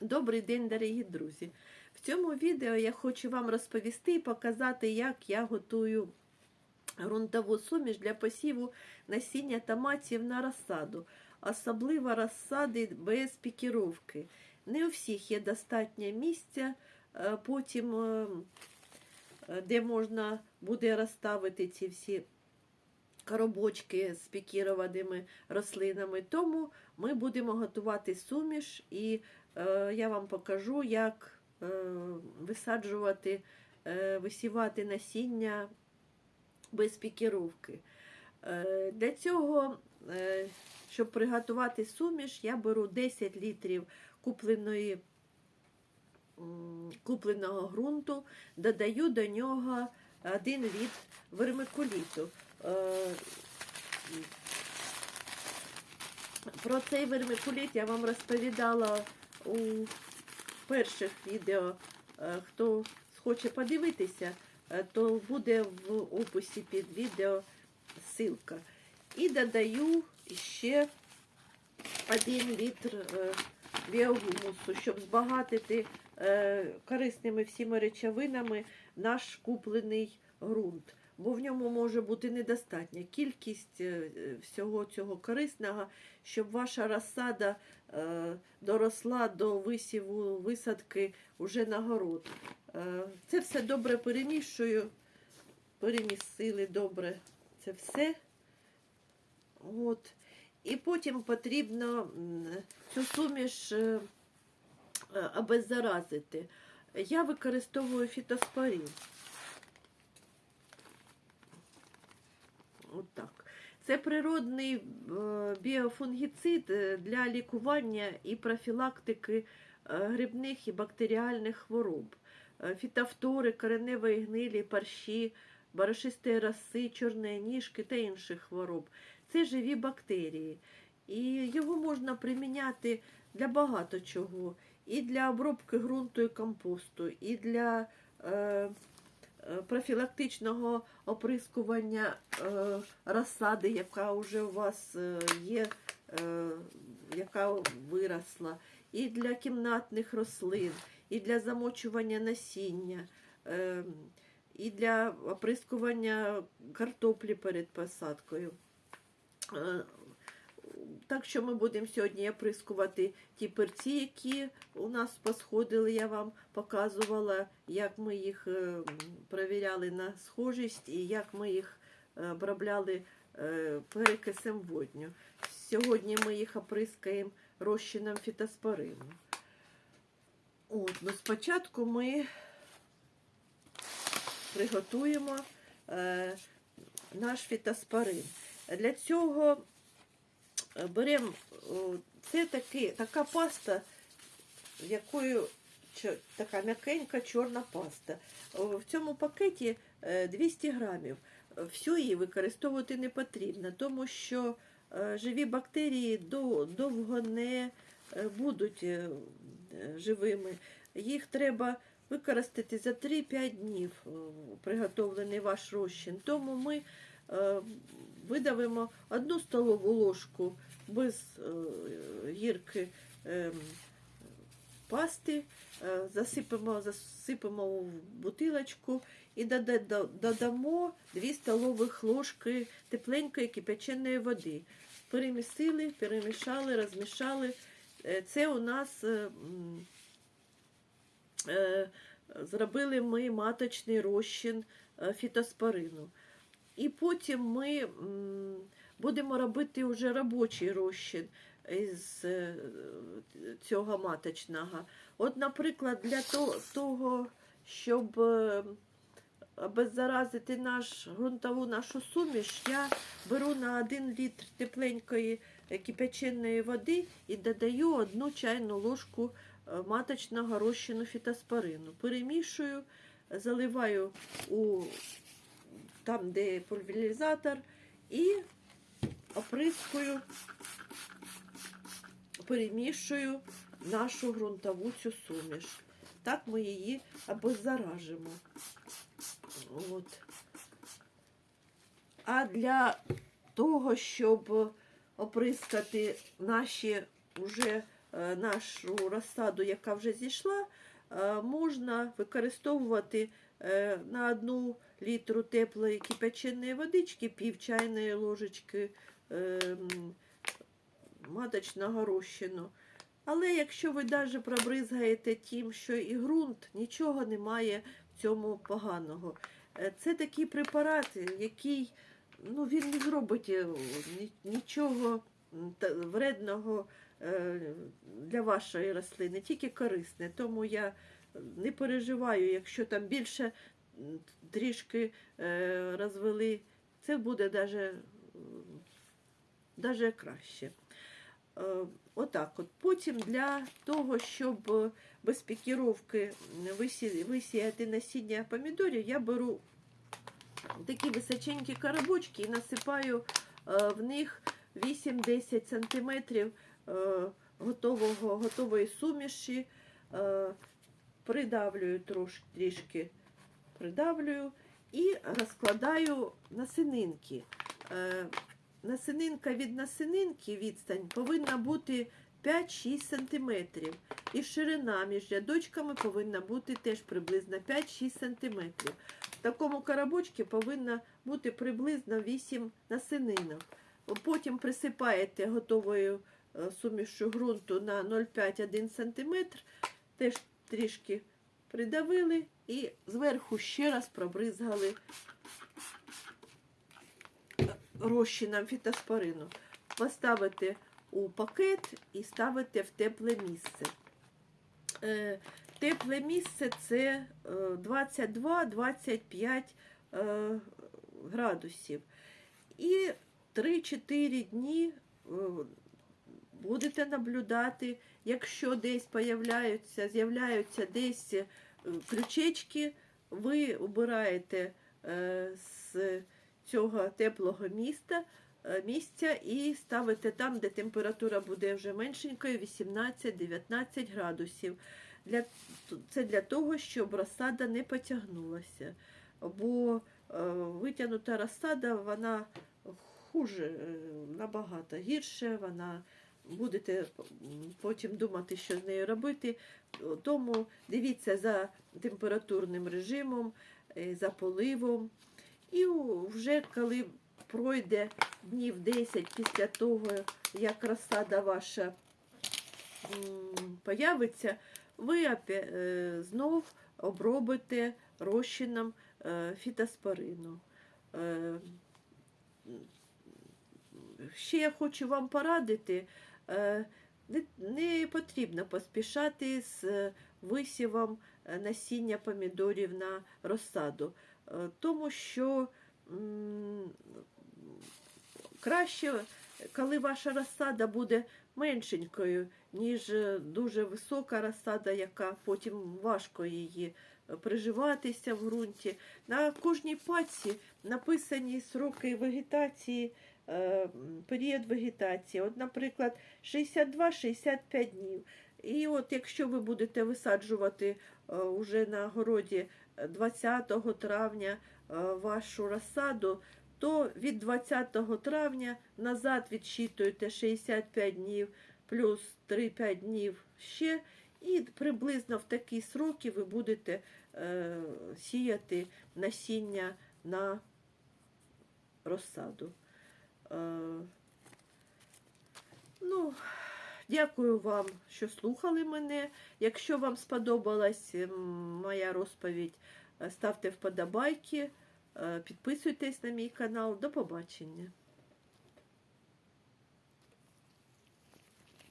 Добрий день, дорогі друзі! В цьому відео я хочу вам розповісти і показати, як я готую ґрунтову суміш для посіву насіння томатів на розсаду, особливо розсади без пікіровки. Не у всіх є достатньо місця, е, потім, е, де можна буде розставити ці всі коробочки з пікірованими рослинами. Тому ми будемо готувати суміш і я вам покажу, як е, висаджувати, е, висівати насіння без пікіровки. Е, для цього, е, щоб приготувати суміш, я беру 10 літрів купленої, купленого ґрунту, додаю до нього один від вермикуліту. Е, Про цей вермикуліт я вам розповідала у перших відео. Е, Хто хоче подивитися, е, то буде в описі під відео ссылка. І додаю ще 1 літр е, біогумусу, щоб збагатити корисними всіма речовинами наш куплений ґрунт. Бо в ньому може бути недостатня кількість е, всього цього корисного, щоб ваша розсада е, доросла до висіву висадки уже на город. Е, Це все добре перемішую, перемісили добре це все. От. І потім потрібно цю суміш е, е, обеззаразити. Я використовую фітоспорін. Отак. Це природний е, біофунгіцид е, для лікування і профілактики е, грибних і бактеріальних хвороб. Фітофтори, кореневої гнилі, парші, барашистої роси, чорної ніжки та інших хвороб. Це живі бактерії. І його можна приміняти для багато чого. І для обробки ґрунту і компосту, і для е, профілактичного оприскування е, розсади, яка вже у вас е, є, е, яка виросла, і для кімнатних рослин, і для замочування насіння, е, і для оприскування картоплі перед посадкою. Так що ми будемо сьогодні оприскувати ті перці, які у нас посходили. Я вам показувала, як ми їх е, перевіряли на схожість і як ми їх е, обробляли е, перекисем водню. Сьогодні ми їх оприскаємо розчином фітоспорину. От, ну спочатку ми приготуємо е, наш фітоспорин. Для цього беремо це таки, така паста, якою така м'якенька чорна паста. В цьому пакеті е, 200 грамів. Всю її використовувати не потрібно, тому що е, живі бактерії довго не е, будуть е, е, живими. Їх треба використати за 3-5 днів е, приготовлений ваш розчин. Тому ми е, видавимо одну столову ложку без е, гірки е, пасти, е, засипемо, засипемо в бутилочку і додамо 2 столових ложки тепленької кипяченої води. Перемісили, перемішали, розмішали. Це у нас зробили ми маточний розчин фітоспорину. І потім ми будемо робити вже робочий розчин із е, цього маточного. От, наприклад, для того, щоб е, обеззаразити наш ґрунтову нашу суміш, я беру на 1 літр тепленької е, кипяченої води і додаю одну чайну ложку маточного розчину фітоспорину. Перемішую, заливаю у там, де пульверизатор, і оприскую, перемішую нашу ґрунтову цю суміш. Так ми її обеззаражимо. От. А для того, щоб оприскати наші вже е, нашу розсаду, яка вже зійшла, е, можна використовувати е, на одну літру теплої кипяченої водички, пів чайної ложечки е, маточного розчину. Але якщо ви навіть пробризгаєте тим, що і ґрунт, нічого немає в цьому поганого. Е, Це такий препарат, який ну, він не зробить е, нічого вредного е, для вашої рослини, тільки корисне. Тому я не переживаю, якщо там більше трішки е, розвели, це буде даже, даже краще. Е, Отак от. Потім для того, щоб без пікіровки висіяти насіння помідорів, я беру такі височенькі коробочки і насипаю е, в них 8-10 см готового, готової суміші, придавлюю трошки, трішки придавлюю і розкладаю насининки. Е, Насининка від насининки відстань повинна бути 5-6 см. І ширина між рядочками повинна бути теж приблизно 5-6 см. В такому коробочці повинно бути приблизно 8 насининок. Потім присипаєте готовою е, сумішю ґрунту на 0,5-1 см, теж трішки придавили і зверху ще раз пробризгали розчином фітоспорину. Поставите у пакет і ставите в тепле місце. Е, Тепле місце це е, 22-25 е, градусів. І 3-4 дні е, будете наблюдати, якщо десь появляються, з'являються десь е, крючечки, ви обираєте е, з цього теплого міста, е, місця і ставите там, де температура буде вже меншенькою, 18-19 градусів. Для, це для того, щоб розсада не потягнулася. Бо витягнута розсада, вона хуже, набагато гірше, вона будете потім думати, що з нею робити. Тому дивіться за температурним режимом, е, за поливом. І вже коли пройде днів 10 після того, як розсада ваша появиться, ви е, знов обробите розчином е, фітоспорину. Ще я хочу вам порадити, не, не потрібно поспішати з е, висівом е, насіння помідорів на розсаду, е, тому що краще, коли ваша розсада буде меншенькою, ніж е, дуже висока розсада, яка потім важко її е, приживатися в ґрунті. На кожній паці написані сроки вегетації, е, період вегетації. От, наприклад, 62-65 днів. І от якщо ви будете висаджувати е, уже на городі е, 20 травня е, вашу розсаду, то від 20 травня назад відсчитуєте 65 днів плюс 3-5 днів ще, і приблизно в такі сроки ви будете е, сіяти насіння на розсаду. Е, ну, дякую вам, що слухали мене. Якщо вам сподобалась моя розповідь, е, ставте вподобайки, е, підписуйтесь на мій канал. До побачення.